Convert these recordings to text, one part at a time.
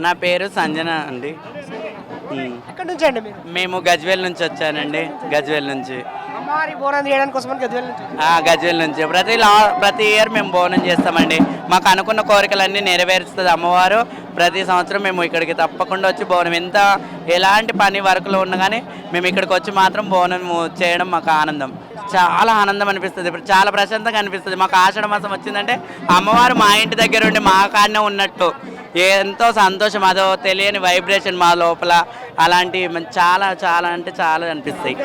నా పేరు సంజన అండి. ఉమ్. ఎక్కడి నుంచి అండి మీరు? మేము గజ్వేల్ నుంచి వచ్చానండి గజ్వేల్ నుంచి. అమ్మవారి బోనం చేయడానికి కోసం గద్వేల నుంచి ఆ, గజ్వేల్ నుంచి. ప్రతి లా ప్రతి ఇయర్ మేము బోనం చేస్తామండి. మాకు అనుకున్న కోరికలన్నీ నెరవేరుస్తుంది అమ్మవారు. ప్రతి సంవత్సరం మేము ఇక్కడికి తప్పకుండా వచ్చి బోనం. ఎంత ఎలాంటి పని వర్క్లో ఉన్నా కానీ మేము ఇక్కడికి వచ్చి మాత్రం బోనం చేయడం మాకు ఆనందం. చాలా ఆనందం అనిపిస్తుంది. ఇప్పుడు చాలా ప్రశాంతంగా అనిపిస్తుంది. మాకు ఆషాఢ మాసం వచ్చిందంటే అమ్మవారు మా ఇంటి దగ్గర ఉండి మా కాడనే ఉన్నట్టు. ఎంతో సంతోషం అదో తెలియని వైబ్రేషన్ మా లోపల. అలాంటి చాలా చాలా అంటే చాలా అనిపిస్తాయి.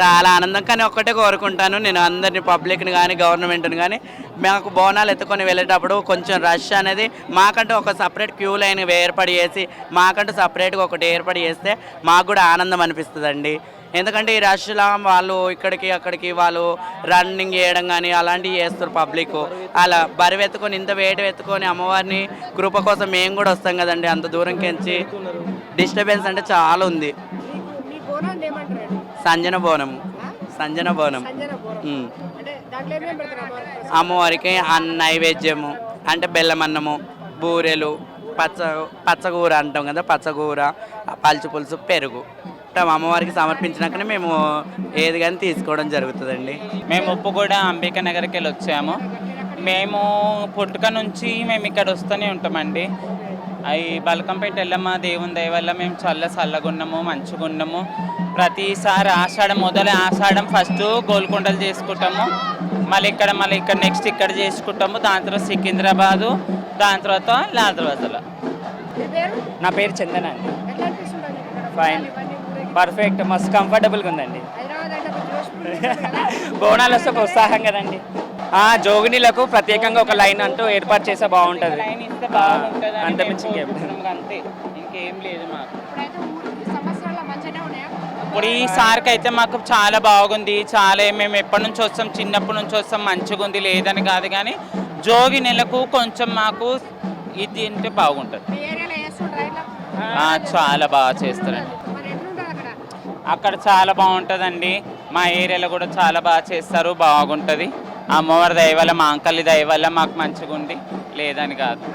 చాలా ఆనందం. కానీ ఒక్కటే కోరుకుంటాను. నేను అందరిని పబ్లిక్ని కానీ గవర్నమెంట్ని కానీ మాకు బోనాలు ఎత్తుకొని వెళ్ళేటప్పుడు కొంచెం రష్ అనేది మాకంటూ ఒక సపరేట్ క్యూ లైన్ ఏర్పడి చేసి మాకంటూ సపరేట్గా ఒకటి ఏర్పడి చేస్తే మాకు కూడా ఆనందం అనిపిస్తుందండి. ఎందుకంటే ఈ రష్లా వాళ్ళు ఇక్కడికి అక్కడికి వాళ్ళు రన్నింగ్ చేయడం కానీ అలాంటివి చేస్తారు పబ్లిక్ అలా బరువు ఎత్తుకొని ఇంత వేడి ఎత్తుకొని అమ్మవారిని కృప కోసం మేము కూడా వస్తాం కదండి అంత దూరం కెంచి. డిస్టర్బెన్స్ అంటే చాలా ఉంది. సంజన బోనం సంజన బోనం అమ్మవారికి నైవేద్యము అంటే బెల్లం అన్నము బూరెలు పచ్చ పచ్చగూర అంటాం కదా పచ్చగూర పలుచు పులుసు పెరుగు. ఇట్లా అమ్మవారికి సమర్పించినాకనే మేము ఏది కానీ తీసుకోవడం జరుగుతుందండి. మేము ఉప్పుగూడ అంబికా నగర్కి వెళ్ళి వచ్చాము. మేము పుట్టుక నుంచి మేము ఇక్కడ వస్తూనే ఉంటామండి. అవి బలకంపేట ఎల్లమ్మ దేవుని దయ వల్ల మేము చల్ల చల్లగున్నాము మంచిగున్నాము. ప్రతిసారి ఆషాఢం మొదలు ఆషాఢం ఫస్ట్ గోల్కొండలు చేసుకుంటాము. మళ్ళీ ఇక్కడ మళ్ళీ ఇక్కడ నెక్స్ట్ ఇక్కడ చేసుకుంటాము. దాని తర్వాత సికింద్రాబాదు దాని తర్వాత లాద్రాబాద్లో మీ నా పేరు చందన అండి. ఫైన్ పర్ఫెక్ట్ మస్తు కంఫర్టబుల్గా ఉందండి. బోనాలు వస్తే ఒక ఉత్సాహం కదండి. ఆ జోగినీలకు ప్రత్యేకంగా ఒక లైన్ అంటూ ఏర్పాటు చేస్తే బాగుంటుంది. లైన్ ఇస్తే బాగుంటుంది అంత మించి ఇంకేం లేదు. అంతే. ఇంకేం లేదు మాకు. ఇప్పుడు ఈసారికి అయితే మాకు చాలా బాగుంది. చాలా మేము ఎప్పటి నుంచి వస్తాం చిన్నప్పటి నుంచి వస్తాం మంచిగా ఉంది లేదని కాదు కానీ జోగి నెలకు కొంచెం మాకు ఇది అంటే బాగుంటుంది. చాలా బాగా చేస్తారండి అక్కడ చాలా బాగుంటుందండి. మా ఏరియాలో కూడా చాలా బాగా చేస్తారు బాగుంటుంది. అమ్మవారి దయ వల్ల మా అంకల్ దయ వల్ల మాకు మంచిగా ఉంది లేదని కాదు.